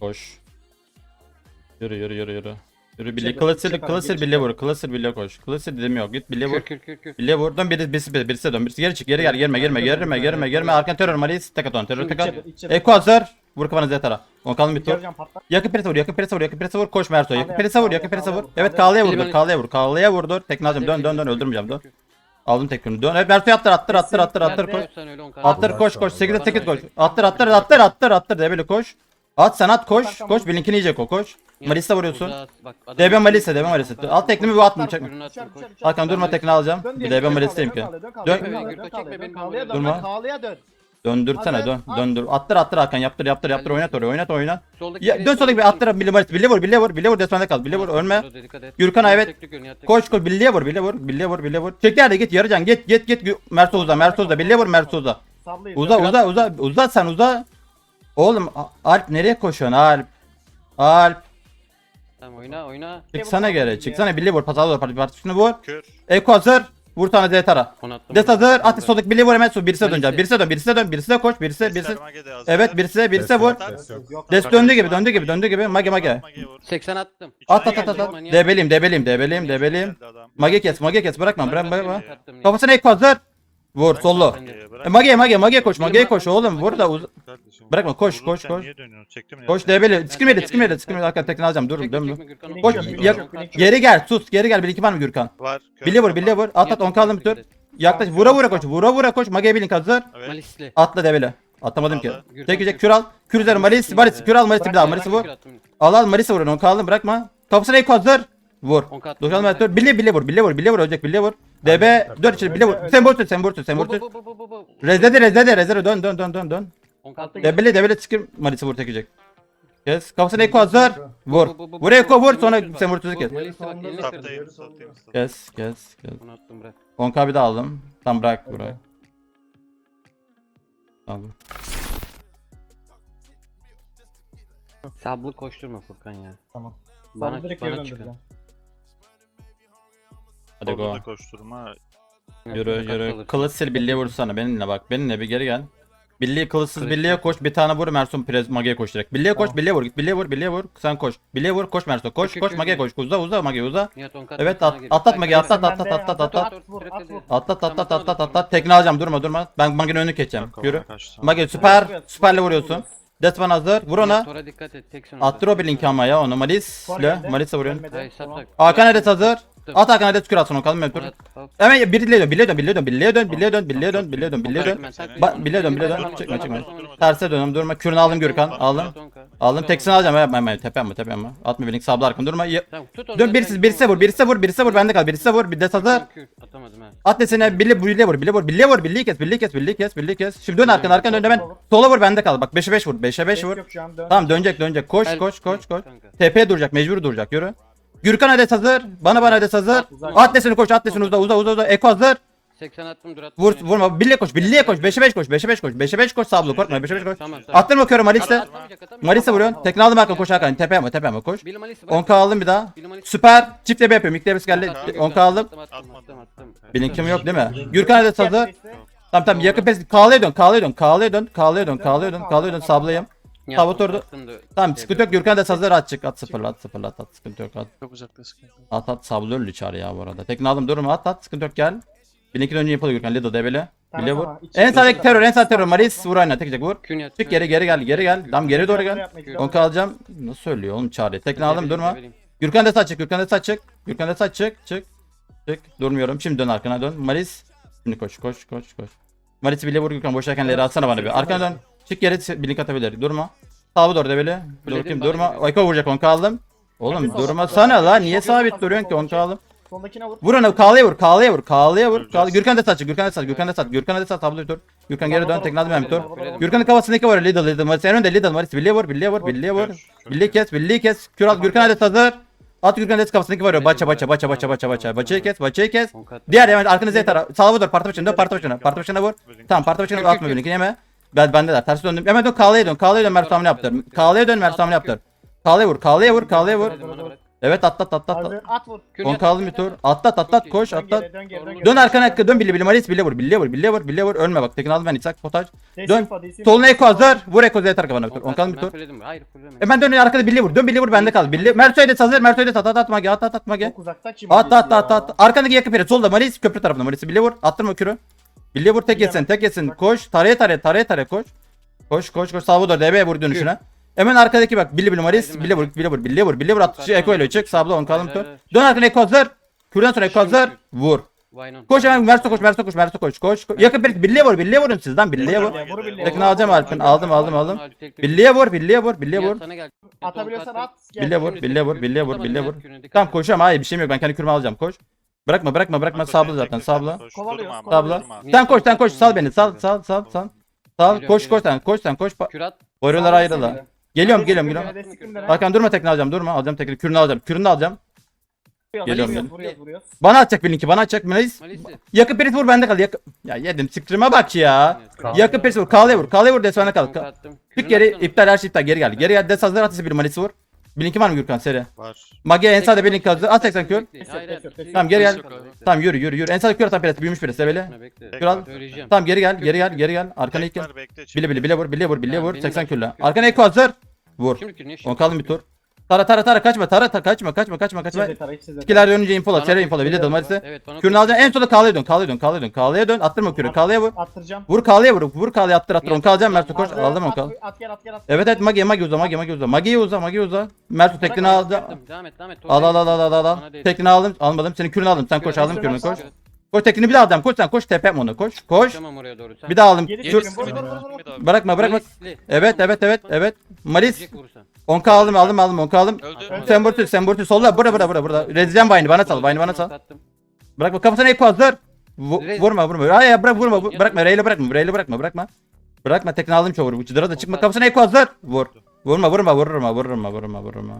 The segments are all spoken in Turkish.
Koş. Yürü yürü yürü yürü. Yürü Billy. Çek, Klasır, çek abi, klasır geç. Billy vur. Klasır Billy koş. Klasır dedim yok. Git Billy vur. Kür kür kür. Billy vur. Dön birisi birisi birisi, birisi dön. Birisi geri çık. Geri gel. Girme girme girme girme girme. Arkan terör Malis. Tek aton. Terör tek at. İçeri, içeri. Eko hazır. Vur kafana Zetara. On kalın bir tur. Yakın prese vur, yakın prese vur, yakın prese vur. Koş Merto. Yakın prese vur, yakın prese vur. Evet. Kağlaya vurdur, Kağlaya vur. Kağlaya vurdur. Tekne alacağım. Dön dön dön öldürmeyeceğim dön. Aldım tekini. Dön. Evet Merto'yu attır attır attır attır attır koş. Attır koş koş. 8'e 8 koş. Attır attır attır attır attır. Debeli koş. At sen at koş. Koş. Blink'ini yiyecek o koş. Malisa vuruyorsun. DB Malisa, DB Malisa. Alt teklimi bu atma çekme. Hakan durma tekne alacağım. Bir DB dön Malisa Kağlaya, ki. dön Durma. dön. Döndürsene dön. At. Döndür. Attır attır Hakan. Yaptır yaptır yaptır. Oynat oraya. Oynat oynat. Soldaki Ya, dön soldaki bir attır. Bille Malisa. Bille vur. Bille vur. Bille vur. Desmende kal. Bille vur. Ölme. Gürkan, evet. Koş koş Bille'ye vur. Bille vur. Bille vur. Bille vur. Çek yerde git. Yarıcan git git git. Merto uza. Bille vur. Sablayın. Uza uza uza. Uza sen uza. Oğlum A- Alp nereye koşuyorsun Alp? Alp. Tamam oyna oyna. Çıksana geri. Çıksana Bille vur. Pazarda vur. Partisini vur. Kür. Eko hazır. Vur tane Zetara. Onu attım. Des hazır. At soldaki Bille vur hemen. Birisi Malisi. döneceğim. Birisi dön. Birisi dön. Birisi de koş. Birisi birisi. Sermage de hazır. Evet birisi birisi vur. Yok, Des döndü gibi döndü gibi döndü gibi. Mage mage. Mage'ye vur. 80 attım. At at at at. at. Debeliyim debeliyim debeliyim debeliyim. Geldi adam. Mage kes mage kes bırakma bırakma bırakma. Attım ya. Kafasına Eko hazır. Vur. Mage'ye bırak. E, Mage mage mage koş mage koş oğlum vur da uz- Bırakma, koş, koş, koş. Niye dönüyorsun? Çektim ya. koş debeli. Sikimeli sikimeli sikimeli arkadan tekne alacağım dur Çekme, dön. çekme Gürkan, Koş, kaç- Geri gel sus geri gel bir iki var mı Gürkan? Var. kör. Bille vur bille vur at at on kaldım bir tur. Yaklaş vura vura koş vura vura koş mage bilin hazır. Evet. Malisli. Atla debeli. Atlamadım ki. Aldı. Çekecek Gürkan. kür al. Kür üzeri Malis Malis kür al Malis bir daha Malis'i vur. Al al Malis'i vur onu kaldım bırakma. Kafasına Eko hazır. Vur. On kat. Doksan metre bille bille vur bille vur bille vur ölecek bille vur. DB dön içeri bille vur. Sen vur tut sen vur tut sen vur tut. Bu, bu, bu, bu, bu. Rezede rezede rezede dön dön dön dön dön. Debeli debeli sıkır Malis'i vur tekecek. Kes. Kafasına Eko hazır. Vur. Vur Eko vur sonra sen vur tuzu kes. Kes kes kes. Onu attım bırak. 10k bir de aldım. Tam bırak bırak. Tamam. Sablı koşturma Furkan ya. Tamam. Bana, Bana çıkın. Hadi Orada da koşturma. Yürü yürü. Kılıçsız birliğe vursana. Benimle bak. Benimle bir geri gel. Birliği kılıçsız Kılıç birliğe yok. koş. Bir tane vur Mersun Prez Mage'ye koş direkt. Birliğe koş. Tamam. Birliğe vur. Git birliğe vur. Birliğe vur. Sen koş. Birliğe vur. Koş Mersun. Koş koş kür, Mage kür. koş. Uza uza Mage uza. Nihat on kat. Evet at, atlat Bak, Mage bak, atlat atlat atlat atlat. at, Atlat atlat atlat atlat. Tekne alacağım durma durma. Ben Mage'nin önünü keseceğim. Yürü. kaçtı. Mage süper. Süperle vuruyorsun. Desman hazır. Vur ona. Tora dikkat et. Tek sen Attır o bir link ama ya onu. Geldi. Malis'e vuruyorsun. Hakan Edes hazır. At Hakan Edes kür atsın o kalın mentor. Hemen birliğe dön, birliğe dön, birliğe dön, birliğe dön, birliğe dön, birliğe dön, birliğe dön, birliğe dön. Ben takip Ba- ediyorum. bile dön, bile dön. Çekme. tamam. Terse dönüyorum, durma. Kürünü aldım Gürkan, aldım. Aldım, teksini alacağım. Hemen hemen tepe mi, tepe mi? Atma bir link sabla arkam durma. Dön birisi, birisi vur, birisi vur, birisi vur, bende kal, birisi vur, bir de. Kür, Atamadım ha. At desene, birliğe, birliğe vur, birliğe vur, birliğe vur, birliği kes, birliği kes, birliği kes, birliği kes. Şimdi dön arkana, arkana dön hemen. Sola vur, bende kal. Bak 5'e 5 vur, 5'e 5 vur. Tamam dönecek, dönecek. Koş, koş, koş, koş. Kanka. TP duracak, mecbur duracak, yürü. Gürkan Ades hazır. Bana bana Ades hazır. At deseni koş, at deseni uza, uza, uza, uza. Eko hazır. 80 attım dur attım. Vur vurma. Birliğe koş. Birliğe koş. 5'e 5 koş. 5'e 5 koş. 5'e 5 koş. Sablo korkma. 5'e 5 koş. Tamam tamam. Malis'te. Atamayacak, atamayacak. Malis'e vuruyorsun. Tekne aldım arkadan koş Hakan. Tepe ama tepe ama koş. Billy Malis'i bırak. 10k aldım bir daha. Süper. Çift DB yapıyorum. İlk geldi. Attım, 10k aldım. Bilinkim yok değil mi? Gürkan Ades hazır. Tamam tamam yakın pes. Kağlaya dön. Kağlaya dön. Kağlaya dön. Kağlaya dön. Kağlaya dön. Kağlaya dön. Sablayayım. Nihat, Sabot orada. attım da- Tamam sıkıntı yok. Gürkan Ades hazır. At çık. At sıfırla. At sıfırla. At at. Sıkıntı yok. At. Çok uzakta sıkıntı. At at. Sablo öldü çağrı ya bu arada. Tekne aldım. Durma. At at. Sıkıntı yok gel. Bilinkin önce yapılıyor Gürkan. Lido. Tamam, Bile vur. En sağdaki terör. En sağ terör. Maris vur aynen. Tekecek vur. Çık geri geri gel geri gel. Tam geri doğru gel. Yapmayı 10 alacağım. Nasıl söylüyor oğlum çağrı. Tekne aldım durma. Gürkan da saç çık. Gürkan da saç çık. Gürkan da saç çık. Çık. Çık. Durmuyorum. Şimdi dön arkana dön. Maris. Şimdi koş koş koş koş. Maris'i bile vur Gürkan. Boşlarken leri atsana bana bir. Arkana dön. Çık geri bilink atabilir. Durma. Sağa doğru debeli. Dur bakayım durma. Eko vuracak 10 aldım. Oğlum al. durma sana la. Niye sabit duruyorsun ki 10 aldım? Sondakine vur. Vur onu kağlaya vur. Kağlaya vur. Kağlaya vur. Kağlaya. Gürkan da saç. Gürkan da saç. Gürkan da saç. Gürkan da saç. Tabloyu dur. Gürkan geri dön. Tekne tur. tamam. Gürkan'ın kafasındaki var Lidl Lidl Maris en önde Lidl Maris birliğe vur birliğe vur birliğe vur birliği kes birliği kes Kür al Gürkan adet hazır At Gürkan adet kafasındaki var baça baça baça baça baça baça baçayı kes baçayı kes. Diğer hemen arkanıza yeter Salva dur parti başına dön parti başına parti başına vur Tamam parti başına atma birliğini yeme Ben bendeler ters döndüm hemen dön Kağlaya dön Kağlaya dön Mert hamle yaptır Kağlaya dön Mert hamle yaptır Kağlaya vur Kağlaya vur Kağlaya vur Bana bırak. Evet atlat atlat. atlat. Hazır. At vur. Kür On yat. kaldı bir tur. Atlat atlat koş Dön atlat. geri, dön geri, dön geri. Dön arkana hakkı dön bili bili malis bile vur bile vur bile vur bile vur bile vur ölme bak tekini aldım ben İshak potaj. Dön. fa, desin Soluna fa. Eko hazır. Vur Eko Z'ye kafana. On On kaldı bir ben tur. fulledim. Hayır fulleme. Hemen dön arkada bile vur. Dön bile vur bende kal. Bille Merso'ya da hazır. Merso'ya da at at at mage at at at mage. Çok uzakta At at at at. Arkandaki yakın peri solda malis köprü tarafında malis bile vur. Attırma kürü. Bile vur tek yesin tek yesin. Koş taraya taraya taraya taraya koş. Koş koş koş Salvador DB vur dönüşüne. Hemen arkadaki bak bili bili malis Haydi bile vur bile vur bile vur bile vur at Eko ile çık sabla on tur. haydi. Dön arkana Eko hazır. Kürden sonra Eko hazır. Vur. Vaynon. Koş hemen Merso koş Merso koş Merso koş koş. Yakın peri birliğe vur birliğe vurun sizden birliğe vur. Vur. Tekini alacağım Alp'in. Aldım aldım aldım. Birliğe vur birliğe vur birliğe vur. Atabiliyorsan at. Birliğe vur birliğe vur birliğe vur birliğe vur. Tamam koşuyorum hayır bir şeyim yok ben kendi kürümü alacağım koş. Bırakma bırakma bırakma sabla zaten sabla. Kovalıyoruz, Sabla. kovalıyoruz. Sen koş sen koş sal beni sal sal sal sal. Sal koş koş sen koş sen koş. Pa- Kürat. Varıyorlar ayrıla. Geliyorum geliyorum geliyorum. Hakan durma tekne alacağım durma alacağım tekne kürünü alacağım kürünü alacağım. Geliyorum ben. Vuruyoruz vuruyoruz. Bana atacak bir linki bana atacak Melis. Malisi. Yakın perit vur bende kal. Ya yedim siktirime bak ya. Evet. Yakın perit vur kahve vur kahve vur desene kal. Kanka attım. Çık geri iptal her şey iptal geri geldi. Geri geldi des hazır atısı bir malisi vur. Bir linki var mı Gürkan seri? Var. Mage en sağda bir link hazır. At 80 kür. Bekle, hayır, hayır, Bekle, bekle. Tamam, geri gel. Tamam yürü yürü yürü. En sağda kür atan perit büyümüş birisi böyle. Bekle. Kral. Söyleyeceğim. Tamam geri gel geri gel geri gel. Arkana ilk gel. Bile bile bile vur bile vur bile vur. benim 80 başım külle. kür. Arkana eko hazır. Vur. Şimdi kür ne? On kalın bir tur. Tara tara tara kaçma tara tara kaçma kaçma kaçma kaçma. İçerize tara, içerize tara. İkiler dönünce infola kür. infola bile dalmalisi. Evet bana Kürünü alacaksın en sonunda kahveye dön kahveye dön kahveye dön kahveye dön. Attırma kürü kahveye vur. Attıracağım. Vur kahveye vur. Vur kahveye attır attır. On kalacağım Mert'e koş. Aldım on at, kal. At gel at gel at. Evet evet magi magi uza magi magi uza. Magi'yi uza magi'yi uza. Mert'e tekini Bırak, aldı. Devam et devam et. Al al al al al al. Tekini aldım. Almadım. Senin kürünü aldım. Sen koş aldım kür, kürünü kür, koş. Koş tekini bir daha alacağım. Koş sen koş tepe onu koş. Koş. Koşamam oraya doğru. Sen Bir daha aldım. Dur. Bırakma bırakma. Evet evet evet evet. Malis. Gidecek vurursan. 10k aldım aldım aldım 10k aldım. Öldü. Semburtu semburtu solla bura bura bura bura. Rezeceğim Vine'i bana sal Vine'i bana sal. Attım. Bırakma kafasına eko hazır. Rez- vurma vurma. Hayır ya bırak vurma. Bu- Bırakma Rey'le bırakma. Rey'le bırakma bırakma. Bırakma tekne aldım çoğu. Bu çıdıra da çıkma. Kafasına eko hazır. Vur. Vurma vurma vurma vurma vurma vurma.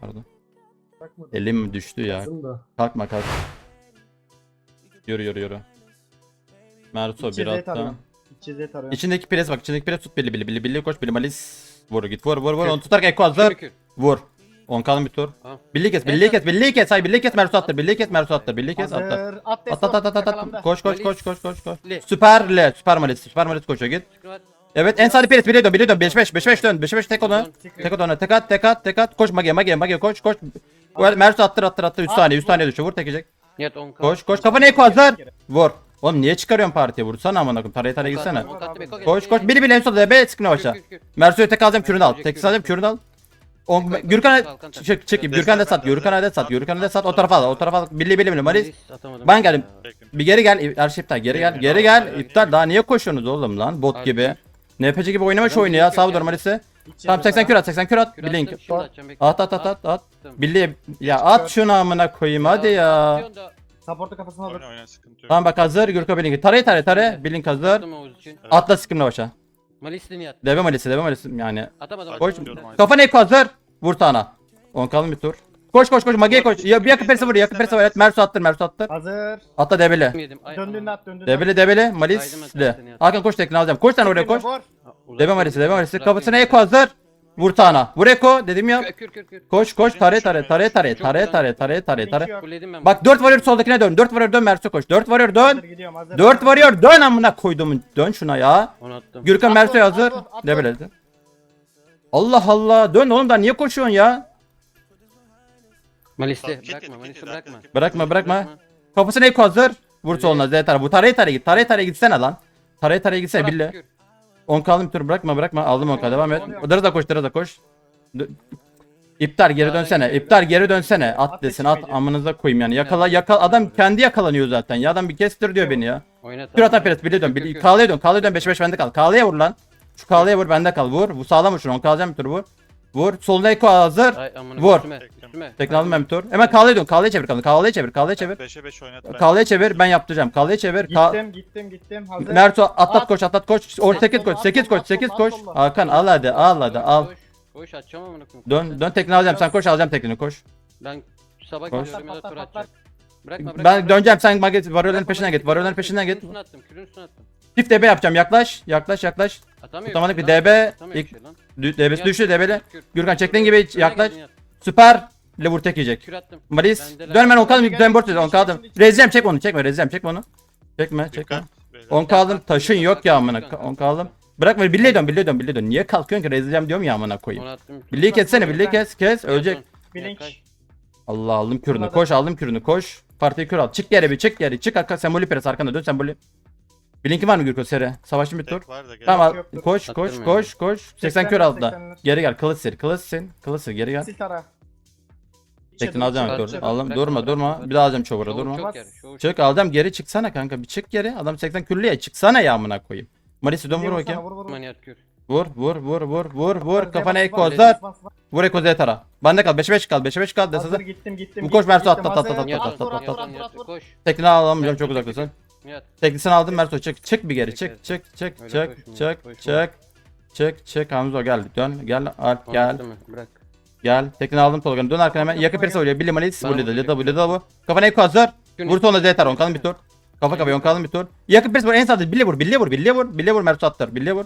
Pardon. Elim düştü ya. Kalkma kalk. Yürü yürü yürü. Merso bir tarıyorum. İçerize tarıyorum. İçindeki pres bak. içindeki pres tut bili bili bili bili koş bili malis. Vur git vur vur vur. Onu tutarken eko hazır. Vur. 10 kalın bir tur. Tamam. Birliği kes, birliği kes, birliği kes. Hayır birliği kes Mersu attır, birliği kes Mersu attır, birliği kes attır. Hazır. At At at at at at. Koş koş koş koş koş koş. Le. Süper le, süper malis, süper malis koşuyor git. Evet en sağda Peres biri dön, biri dön. 5 5 5 5 dön. 5 5 tek. Dön. Tek ona tek at tek at tek at. Koş mage mage mage koş koş. Mersu attır attır attır 3 At, saniye 3 vur. saniye düşüyor. Vur tekecek. Niyet 10 Koş koş kafana eko hazır. Vur. Oğlum niye çıkarıyorsun partiye? Vursana amına koyayım. Taraya taraya gitsene. Koş koş. Biri bile en solda be sıkın başa. Mersu'yu tek alacağım kürünü al. Tek alacağım kürünü al. On, Gürkan'a çek çekip Gürkan'a da sat. Gürkan'a da sat. Gürkan'a da sat. O tarafa al. O tarafa al. Birliği birliği Maris. Ben geldim. Bir geri gel. Her şey iptal. Geri gel. Geri gel. İptal. Daha niye koşuyorsunuz oğlum lan? Bot gibi. NPC gibi oynama şu oyunu ya. Sağ dur Maris'e. Tamam 80 kür at. 80 kür at. Bir link. At at at at at. Birliği. Ya at şunu amına koyayım hadi ya. Support'u kafasına alır. Oyna oyna sıkıntı yok. Tamam bak hazır. Gürkan bir link. Taraya taraya taraya. Bir link hazır. Atla sıkımla başa. Malisli niyet. Deve malisi deve malisi yani. Atamadım. Koş. atamadım. Kafana eko hazır. Vur tana. 10 kalın bir tur. Koş koş koş. Magiye koş. Ya bir yakın perse vur. Yakın perse vur. Evet Mersu attır. Mersu attır. Hazır. Atla debeli. Yedim. Ay, Döndüğünde at döndüğünde. Debeli debeli. Ben seni. Hakan koş tekne alacağım. Koş sen oraya koş. Vur. Deve malisi deve malisi. Kafasına eko hazır. Vur tana. Vur eko dedim ya. Kür kür kür. Koş koş tare tare tare tare tare tare tare tare tare. Ben. Bak 4 varıyor soldakine dön. 4 varıyor dön Mersu koş. 4 varıyor dön. gidiyorum hazır. 4 varıyor dön amına koyduğumun. Dön şuna ya. Onu attım. Gürkan Mersu'ya hazır. dur. Debeli. Allah Allah. Dön oğlum da niye koşuyorsun ya? Malisli. Bırakma. Malisli bırakma. Bırakma bırakma. Kafasına eko hazır. Vur soluna Z tara. Bu taraya taraya git. Taraya taraya gitsene lan. Taraya taraya gitsene bille. Kür. 10 kaldım tur bırakma bırakma. Aldım 10 devam et. Dırı da koş dırı da koş. Dö- İptal geri dönsene. İptal geri dönsene. At At desin at amınıza koyayım yani. Yakala yakala adam kendi yakalanıyor zaten. Ya adam bir kestir diyor beni ya. Oynat. Kür atan Peres bile dön. Kağlaya dön. Kağlaya dön 5 5 bende kal. Kağlaya vur lan. Şu kağlaya vur bende kal. Vur. Bu sağlam vur şunu. 10 kalacağım bir tur vur. Vur. Soluna eko hazır. Ay, amına Vur. Üstüme. Üstüme. Tekrar aldım ben bir tur. Hemen kağlaya dön. Kağlaya çevir kanı. Kağlaya çevir. Kağlaya çevir. 5'e 5 oynat. Kağlaya çevir. Ben yaptıracağım. Kağlaya çevir. Ka- Gittim gittim gittim. Hazır. Merto atlat At. koş atlat koş. Or 8 koş. At 8 solla, koş. at 8 solla, koş. Hakan al hadi. Al hadi. Al. Koş. Koş atacağım amına koyayım. Dön dön tekne alacağım. Sen koş alacağım tekneni koş. Ben sabah Koş. gidiyorum ya da tur patlat, atacağım. Bırakma bırakma. Ben döneceğim. Sen maget varyoların Bırakma, peşinden bırakma. git. Varyoların peşinden git. üstüne attım. Kürün üstüne attım. Çift DB yapacağım. Yaklaş. Yaklaş yaklaş. Atamıyor. Tutamadık bir lan. DB. Atamıyor İlk bir şey lan. DB'si düştü DB'li. Kür. Gürkan çektiğin gibi Kürüne yaklaş. geldin, yat. Süper. Bile vur tek yiyecek. Kür attım. Malis. Bendeler. Dön ben on kaldım. Gel, Dön borç gel, on kaldım. gel, gel. Rezem çek onu çekme. Rezem çekme onu. Çekme çekme. Dikkat. Beyler. 10 kaldım. Taşın yok ya amına. Kanka. 10 kaldım. Bırak beni. Birliğe dön birliğe dön birliğe dön. Niye kalkıyorsun ki? Rezeceğim diyorum ya amına koyayım. Onu attım. Birliği kessene birliği kes kes. Ölecek. Blink. Allah aldım kürünü. Koş aldım kürünü. Koş. Partiyi kür al. Çık geri bir çık geri. Çık arka sembolü pres arkanda dön sembolü. Blink'in var mı Gürko seri? Savaşın bir tur. Tek var da. Tamam. Yoktur. Koş koş Attırma koş koş. 80 kür aldı da. 80'ler. Geri gel. Kılıç sil. Kılıç sil. Kılıç sil. Geri gel. Sil tara. Alacağım. Dur. Aldım. Bırakma, Durma durma. bırakma. Bir daha alacağım Şovur durma. çok yer, şovur Çık aldım geri çıksana kanka. Bir çık geri. Adam 80 küllü ya. Çıksana ya amına koyayım. Marisi dön vur bakayım. Vur vur vur. Vur vur vur vur vur vur. Bas, Kafana bas, ek bas, kozlar. bas, bas. Vur ek kozaya tara. Bende kal. 5'e 5 kal. 5'e 5 kal. Hazır Desada. gittim gittim. Bu koş, gittim, Mersu, gittim. at, at, at, Hazır. at, Nihat at, at, at, at, at, at, Vur, Nihat, vur, vur. koş. Tekini alamıyorum çok uzaktasın. Çek, Nihat. Teknisini aldım Merso çık çık bir geri Çek, çık çık Öyle çık koşma, çık koşma. çık çık çık Hamzo gel. Dön gel Alp gel. ben, Bırak. gel. Tekini aldım Tolga'nı dön arkana hemen. Yakın perisi oluyor Billy Malis bu Lida. Lida bu Lida bu kafana ek hazır? Gün- vur tonla Zetar on kalın bir tur. Kafa kafaya on kalın bir tur. Yakın perisi vur en sağda Billy vur Billy vur Billy vur Billy vur Merso attır. Billy vur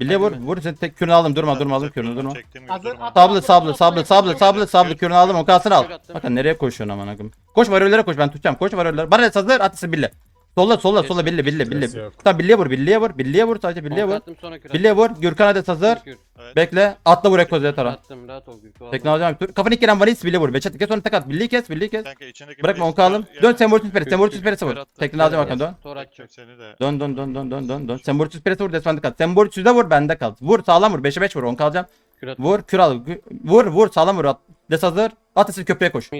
Billy vur vur. Sen tek kürünü aldım durma durma aldım kürünü durma. Çektim Hazır, durma. at. Sablı sablı sablı sablı sablı sablı. Kürünü aldım on kalsın al. Bakın nereye koşuyorsun aman akım koş varyollere koş ben tutacağım. Koş varyollere bana hazır atısın Billy Solla solla solla Billy Billy Billy Süresi yok. Tamam vur Billy'e vur Billy'e vur sadece On vur attım, sonra kür Billy'e vur Gürkan Ades hazır. Kür. Bekle. Atla vur Ekoz tara. Attım, rahat ol Gürko. Tekne alacağım bir tur. Kafanı ilk giren Valis bile vur. Beçet kes onu tek at. Billy kes. Billy kes. Kanka içindeki Bırakma bir- onu kaldım. Ya- Dön. Kür, Sembortus kür, Peres'e vur. kür attı. Tekne alacağım dön. Seni de. Dön dön dön dön dön dön dön. Sembortus Peres'e vur. Desmende kal. Sembortus'u da vur. Bende kal. Vur sağlam vur. 5'e 5 vur. 10 kalacağım. Vur. Kür al. Vur vur. Sağlam vur. At. Des hazır. At ısır köprüye koş.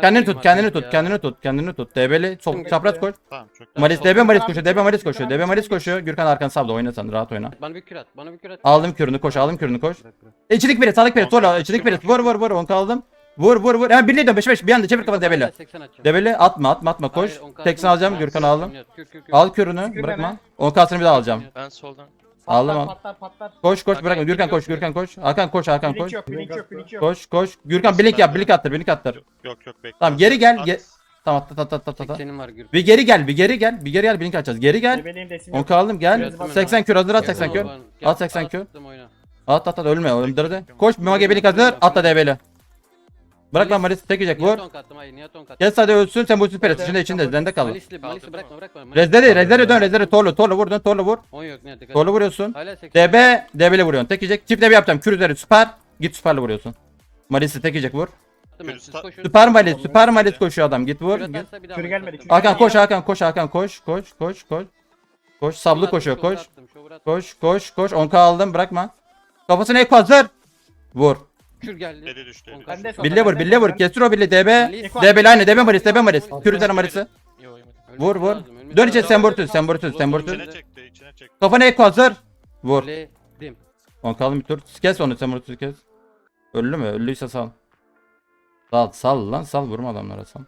Kendini tut. Kendini tut. Kendini tut. Kendini tut. DB'li. Sol çapraz koş. Tamam çok Maris Sol- DB koşuyor. DB Maris Sol- koşuyor. DB Maris Sol- koşuyor. Gürkan arkanı sabla. Oyna sen. Rahat oyna. Bana bir kür at. Bana bir kür at. Aldım kürünü koş. Aldım kürünü koş. İçilik biri. Sağlık biri. Sola. İçilik biri. Vur vur vur. 10 kaldım. Vur vur vur. Hemen birliğe dön. 5'e 5. Bir anda çevir kafanı. 80 atacağım. Debeli atma atma atma koş. Hayır, on kalsın. Teksin alacağım Ben- Gürkan aldım. Al kürünü bırakma. beni. 10 kalsını bir daha alacağım. Ben soldan. Aldım, Patlar al. patlar patlar. Koş koş Hakan bırakma. Gürkan yok koş? Gürkan koş. Hakan koş Hakan Blink koş. yok blink yok blink yok. Koş koş. Gürkan blink yap blink attır blink attır. Yok yok bekle. Tamam, geri gel, ge- Tamam at at at at at. at. 80'im var Gürko. Bir geri gel bir geri gel. Bir geri gel blink atacağız. Geri gel. 10 yok. kaldım gel. Biraz 80 kür hazır at Gel 80 kür. At 80 kür. At at at ölme öldürdü. Koş bir mage blink hazır. Atla debeli. Bırak lan Maris tek yiyecek vur. Hayır kattım. Gel sadece ölsün sen bu süper Evet, içinde içinde zende kalır. Malisli Malisli bırakma bırakma. Malisli- Rezleri rezleri dön rezleri torlu torlu vur dön torlu vur. 10 yok Nihat dikkat. Torlu vuruyorsun. Hala 80. DB, DB'li vuruyorsun. Tek yiyecek. Çift DB yapacağım. Kür üzeri süper. Git süperle vuruyorsun. Maris'i tek yiyecek vur. Süper Maris, süper Maris koşuyor adam. Git vur. Kür Git. Kür Malis gelmedi, kür Hakan koş Hakan koş Hakan koş koş koş koş. Koş sablı koşuyor koş. Koş koş koş 10k aldım bırakma. Kafasına ek hazır. Vur. Kür geldi. Deli düştü, On Bille vur bille vur. Kestir o bille DB. DB'li aynı DB Maris DB Maris. Kür üzeri Maris'i. Vur vur. Dön içe lazım. sembortuz sembortuz sembortuz. İçine çekti içine çekti. Kafana ek hazır. Vur. Ledim. 10 kaldım bir tur. Kes onu sembortuz kes. Öldü mü? Öldüyse sal. Sal sal lan sal vurma adamlara sal.